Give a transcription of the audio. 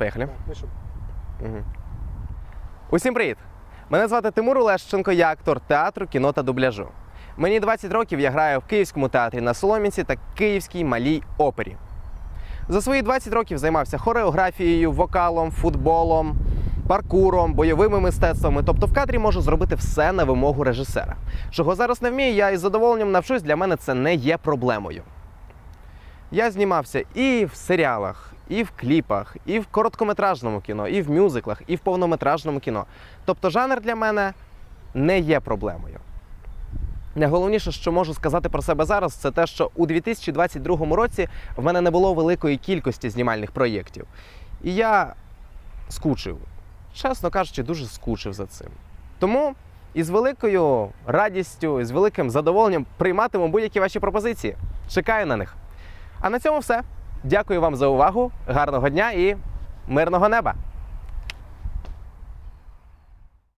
Поїхали. Ну Угу. Усім привіт! Мене звати Тимур Олещенко, я актор театру, кіно та дубляжу. Мені 20 років я граю в Київському театрі на Соломінці та Київській малій опері. За свої 20 років займався хореографією, вокалом, футболом, паркуром, бойовими мистецтвами. Тобто в кадрі можу зробити все на вимогу режисера. Чого зараз не вмію, я із задоволенням навчусь, для мене це не є проблемою. Я знімався і в серіалах, і в кліпах, і в короткометражному кіно, і в мюзиклах, і в повнометражному кіно. Тобто жанр для мене не є проблемою. Найголовніше, що можу сказати про себе зараз, це те, що у 2022 році в мене не було великої кількості знімальних проєктів. І я скучив. Чесно кажучи, дуже скучив за цим. Тому із великою радістю, з великим задоволенням прийматиму будь-які ваші пропозиції. Чекаю на них. А на цьому все. Дякую вам за увагу, гарного дня і мирного неба!